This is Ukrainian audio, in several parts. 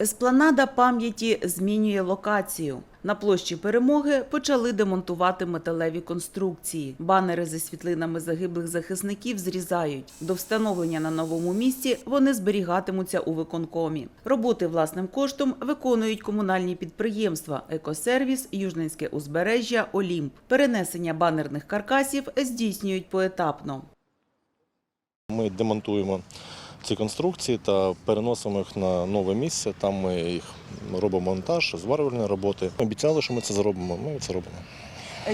Еспланада пам'яті змінює локацію. На площі перемоги почали демонтувати металеві конструкції. Банери зі світлинами загиблих захисників зрізають. До встановлення на новому місці вони зберігатимуться у виконкомі. Роботи власним коштом виконують комунальні підприємства Екосервіс, Южненське узбережжя, Олімп. Перенесення банерних каркасів здійснюють поетапно. Ми демонтуємо ці конструкції та переносимо їх на нове місце. Там ми їх робимо монтаж, зварювальні роботи. Ми обіцяли, що ми це зробимо. Ми це робимо.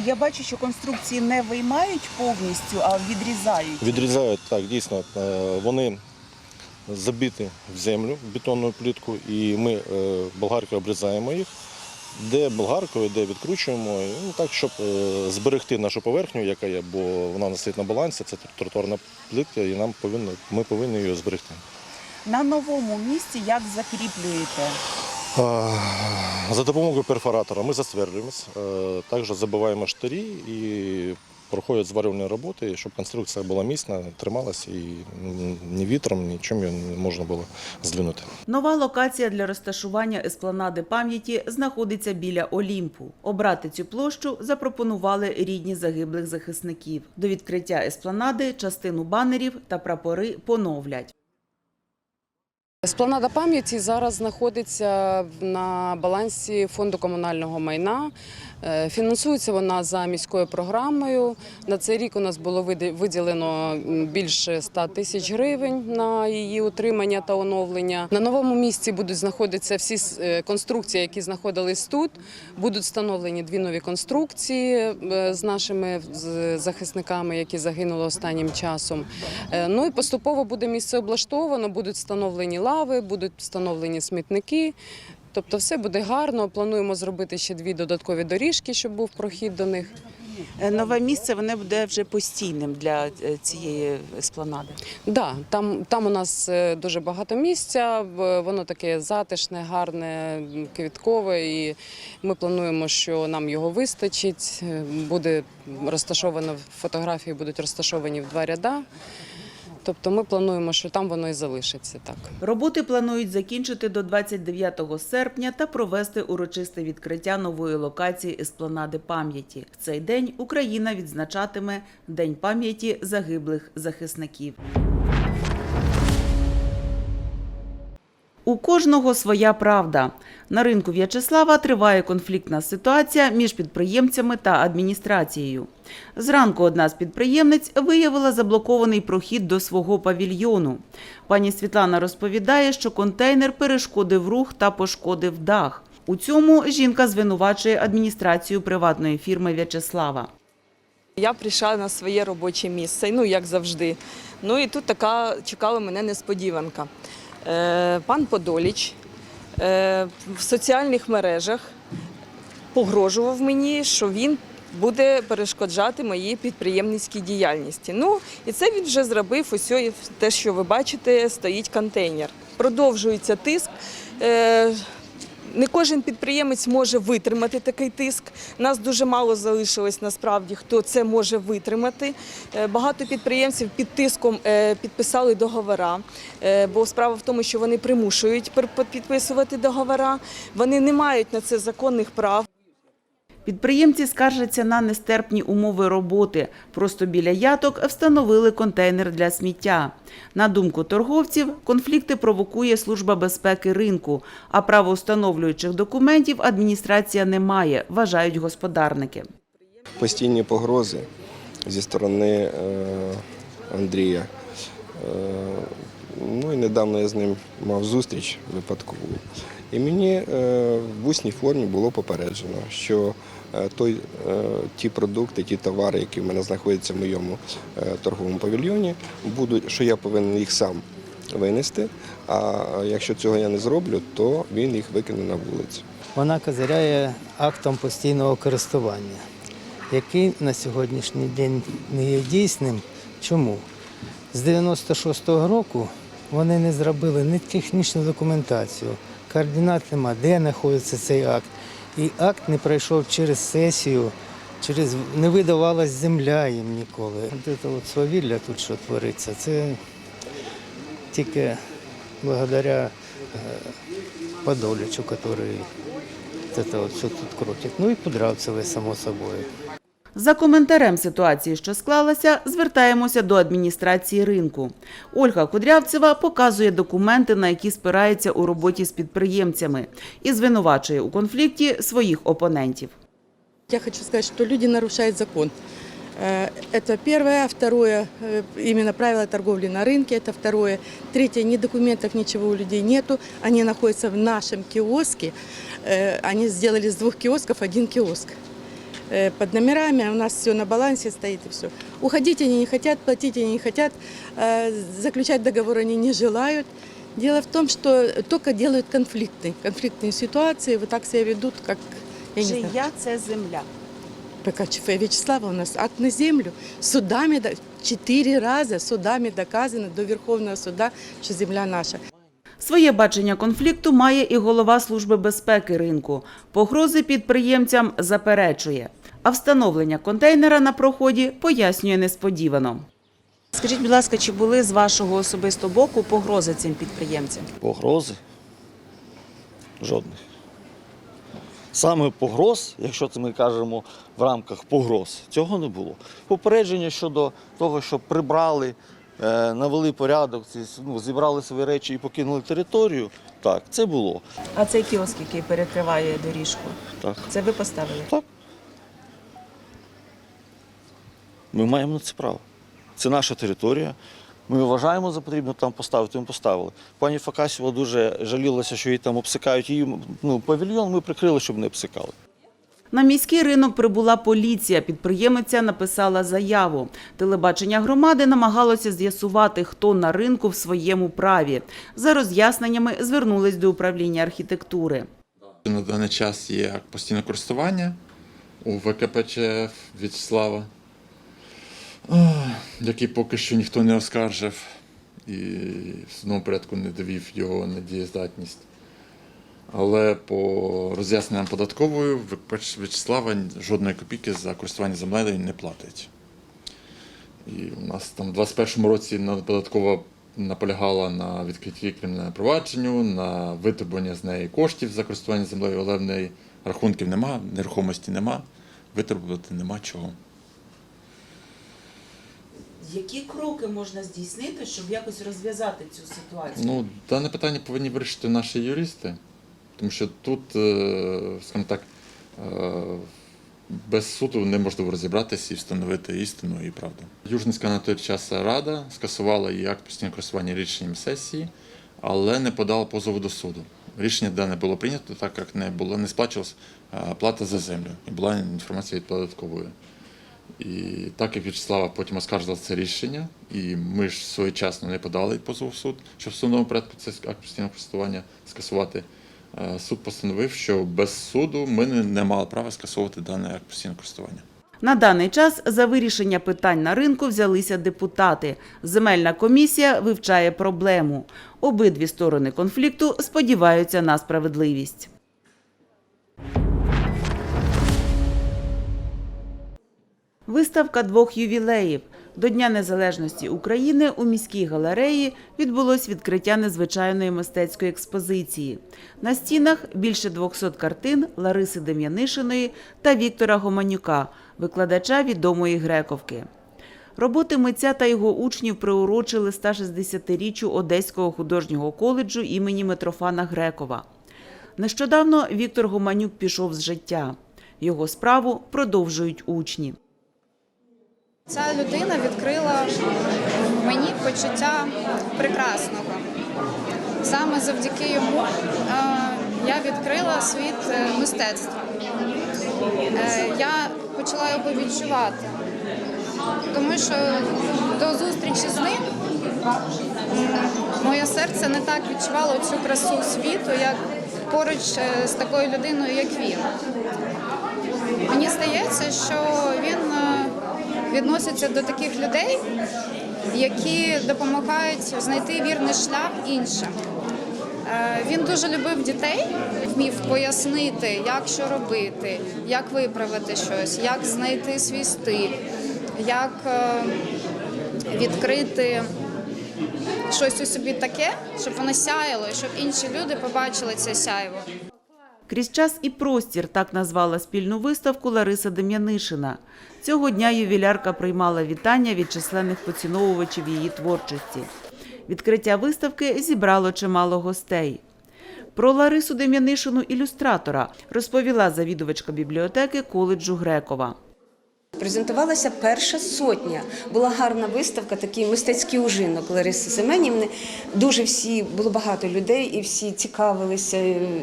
Я бачу, що конструкції не виймають повністю, а відрізають. Відрізають так, дійсно. е, Вони забиті в землю, в бетонну плітку, і ми е, болгаркою обрізаємо їх. Де болгаркою, де відкручуємо, ну так, щоб е, зберегти нашу поверхню, яка є, бо вона не стоїть на балансі, це тротуарна плитка, і нам повинно, ми повинні її зберегти. На новому місці як закріплюєте? За допомогою перфоратора ми засверлюємось, е, також забиваємо штирі і проходять зварювальні роботи, щоб конструкція була міцна, трималась і ні вітром, нічим її не можна було здвинути. Нова локація для розташування еспланади пам'яті знаходиться біля Олімпу. Обрати цю площу запропонували рідні загиблих захисників. До відкриття еспланади частину банерів та прапори поновлять. Еспланада пам'яті зараз знаходиться на балансі фонду комунального майна. Е, Фінансується вона за міською програмою. На цей рік у нас було виділено більше 100 тисяч гривень на її утримання та оновлення. На новому місці будуть знаходитися всі е, конструкції, які знаходились тут. Будуть встановлені дві нові конструкції е, з нашими захисниками, які загинули останнім часом. Ну і поступово буде місце облаштовано, будуть встановлені лави, будуть встановлені смітники. Тобто все буде гарно. Плануємо зробити ще дві додаткові доріжки, щоб був прохід до них. Е, Нове місце воно буде вже постійним для е, цієї еспланади. Да, там, там у нас е, дуже багато місця, воно таке затишне, гарне, квіткове, і ми плануємо, що нам його вистачить. Буде розташовано фотографії, будуть розташовані в два ряда. Тобто ми плануємо, що там воно і залишиться так. Роботи планують закінчити до 29 серпня та провести урочисте відкриття нової локації еспланади пам'яті. В цей день Україна відзначатиме День пам'яті загиблих захисників. У кожного своя правда. На ринку В'ячеслава триває конфліктна ситуація між підприємцями та адміністрацією. Зранку одна з підприємниць виявила заблокований прохід до свого павільйону. Пані Світлана розповідає, що контейнер перешкодив рух та пошкодив дах. У цьому жінка звинувачує адміністрацію приватної фірми В'ячеслава. Я прийшла на своє робоче місце, ну як завжди. Ну і тут така чекала мене несподіванка. Е, пан Подоліч е, в соціальних мережах погрожував мені, що він буде перешкоджати моїй підприємницькій діяльності. Ну і це він вже зробив. Ось те, що ви бачите, стоїть контейнер. Продовжується тиск. Не кожен підприємець може витримати такий тиск. Нас дуже мало залишилось насправді, хто це може витримати. Е, Багато підприємців під тиском е, підписали договора, е, бо справа в тому, що вони примушують підписувати договора. Вони не мають на це законних прав. Підприємці скаржаться на нестерпні умови роботи. Просто біля яток встановили контейнер для сміття. На думку торговців, конфлікти провокує служба безпеки ринку, а правоустановлюючих документів адміністрація не має, вважають господарники. постійні погрози зі сторони е, Андрія. Недавно я з ним мав зустріч випадкову. І мені е, в усній формі було попереджено, що е, той, е, ті продукти, ті товари, які в мене знаходяться в моєму торговому павільйоні, будуть, що я повинен їх сам винести. А якщо цього я не зроблю, то він їх викине на вулицю. Вона козиряє актом постійного користування, який на сьогоднішній день не є дійсним. Чому? З 96-го року вони не зробили ні технічну документацію, координат нема, де знаходиться цей акт. І акт не пройшов через сесію, через не видавалась земля їм ніколи. От це от свавілля тут, що твориться, це тільки благодаря Подоличу, который вот это вот все тут крутит. Ну и Кудрявцевой, само собой. За коментарем ситуації, що склалася, звертаємося до адміністрації ринку. Ольга Кудрявцева показує документи, на які спирається у роботі з підприємцями, і звинувачує у конфлікті своїх опонентів. Я хочу сказать, что люди нарушают закон. Э, Это первое. Второе, э, именно правила торговли на рынке. Это второе. Третье, ни документов, ничего у людей нету. Они находятся в нашем киоске. Э, Они сделали с двух киосков один киоск. Э, Под номерами у нас все на балансе стоит и все. Уходить они не хотят, платить они не хотят, э, заключать договор они не желают. Дело в том, что только делают конфликтные, конфликтные ситуации, вот так себя ведут, как, я не знаю. Чия це земля? ПКЧФ Вячеслава у нас акт на землю. Судами, до- четыре раза судами доказано до Верховного суда, что земля наша. Своє бачення конфлікту має і голова Служби безпеки ринку. Погрози підприємцям заперечує. А встановлення контейнера на проході пояснює несподівано. Скажіть, будь ласка, чи були з вашого особистого боку погрози цим підприємцям? Погрози? Жодних. Саме погроз, якщо це ми кажемо в рамках погроз, цього не було. Попередження щодо того, що прибрали, е, навели порядок, ну, зібрали свої речі і покинули територію, так, це було. А цей кіоск, який перекриває доріжку, Так. це ви поставили? Так. Ми маємо на це право. Це наша територія. Ми вважаємо за потрібно там поставити, ми поставили. Пані Факасєва дуже жалілася, що її там обсикають. Її ну, павільйон ми прикрили, щоб не обсикали. На міський ринок прибула поліція. Підприємиця написала заяву. Телебачення громади намагалося з'ясувати, хто на ринку в своєму праві. За роз'ясненнями звернулись до управління архітектури. На даний час є акт постійного користування у ВКПЧФ В'ячеслава, який поки що ніхто не оскаржив і в судовому порядку не довів його на дієздатність. Але по роз'ясненням податковою В'ячеслава жодної копійки за користування землею не платить. І у нас там в 2021 році податкова наполягала на відкритті кримінального провадженню, на витребування з неї коштів за користування землею, але в неї рахунків нема, нерухомості нема, витребувати нема чого. Які кроки можна здійснити, щоб якось розв'язати цю ситуацію? Ну, дане питання повинні вирішити наші юристи, тому що тут, е, скажімо так, е, без суду неможливо розібратися і встановити істину і правду. Южницька на той час рада скасувала її акт постійного користування рішенням сесії, але не подала позову до суду. Рішення дане було прийнято, так як не було не сплачувалась е, плата за землю, і була інформація від податкової. І так як В'ячеслава потім оскаржила це рішення, і ми ж своєчасно не подали позов в суд, щоб в судовому порядку це акт постійного користування скасувати. е, Суд постановив, що без суду ми не, мали права скасовувати даний акт постійного користування. На даний час за вирішення питань на ринку взялися депутати. Земельна комісія вивчає проблему. Обидві сторони конфлікту сподіваються на справедливість. Виставка двох ювілеїв. До Дня Незалежності України у міській галереї відбулось відкриття незвичайної мистецької експозиції. На стінах більше 200 картин Лариси Дем'янишиної та Віктора Гоманюка, викладача відомої Грековки. Роботи митця та його учнів приурочили 160-річчю Одеського художнього коледжу імені Митрофана Грекова. Нещодавно Віктор Гоманюк пішов з життя. Його справу продовжують учні. Ця людина відкрила мені почуття прекрасного. Саме завдяки йому е, я відкрила світ е, мистецтва. Е, Я почала його відчувати, тому що до зустрічі з ним моє серце не так відчувало цю красу світу, як поруч з такою людиною, як він. Мені здається, що він відноситься до таких людей, які допомагають знайти вірний шлях іншим. Е, Він дуже любив дітей, вмів пояснити, як що робити, як виправити щось, як знайти свій стиль, як е, відкрити щось у собі таке, щоб воно сяяло, щоб інші люди побачили це сяйво. Крізь час і простір так назвала спільну виставку Лариса Дем'янишина. Цього дня ювілярка приймала вітання від численних поціновувачів її творчості. Відкриття виставки зібрало чимало гостей. Про Ларису Дем'янишину ілюстратора розповіла завідувачка бібліотеки коледжу Грекова. Презентувалася перша сотня. Була гарна виставка, такий мистецький ужинок Лариси Семенівни. Дуже всі було багато людей, і всі цікавилися,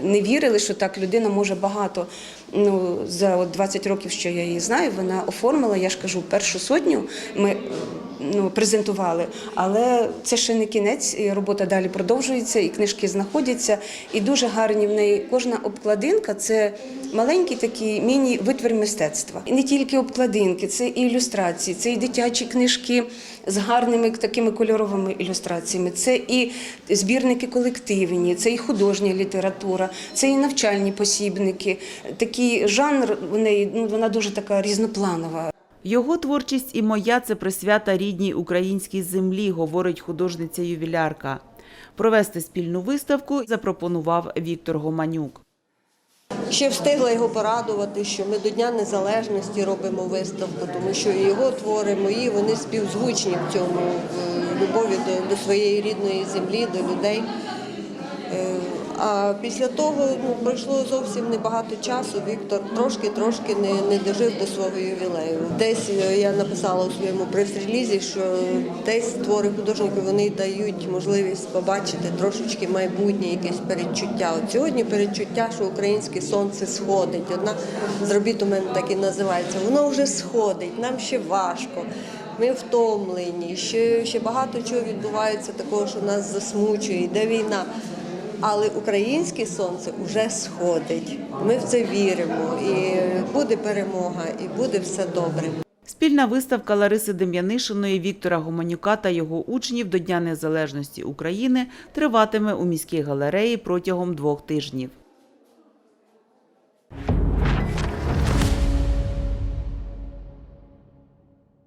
не вірили, що так людина може багато. Ну за от 20 років, що я її знаю, вона оформила. Я ж кажу, першу сотню ми ну, презентували. Але це ще не кінець, і робота далі продовжується, і книжки знаходяться. І дуже гарні в неї кожна обкладинка це маленький такий міні-витвір мистецтва. І не тільки обкладинки, це і ілюстрації, це і дитячі книжки з гарними такими кольоровими ілюстраціями, це і збірники колективні, це і художня література, це і навчальні посібники. Такий жанр у неї ну, вона дуже така різнопланова. Його творчість і моя це присвята рідній українській землі, говорить художниця-ювілярка. Провести спільну виставку запропонував Віктор Гоманюк. Ще встигла його порадувати, що ми до Дня Незалежності робимо виставку, тому що його твори мої вони співзвучні в цьому в любові до, до своєї рідної землі, до людей. А після того ну, пройшло зовсім небагато часу. Віктор трошки-трошки не, не дожив до свого ювілею. Десь е, я написала у своєму прес-релізі, що десь твори художників вони дають можливість побачити трошечки майбутнє, якесь передчуття. От сьогодні передчуття, що українське сонце сходить. Одна з робіт у мене так і називається. Воно вже сходить, нам ще важко. Ми втомлені, ще, ще багато чого відбувається такого, що нас засмучує, йде війна. Але українське сонце вже сходить. Ми в це віримо. І буде перемога, і буде все добре. Спільна виставка Лариси Дем'янишиної, Віктора Гоманюка та його учнів до Дня Незалежності України триватиме у міській галереї протягом двох тижнів.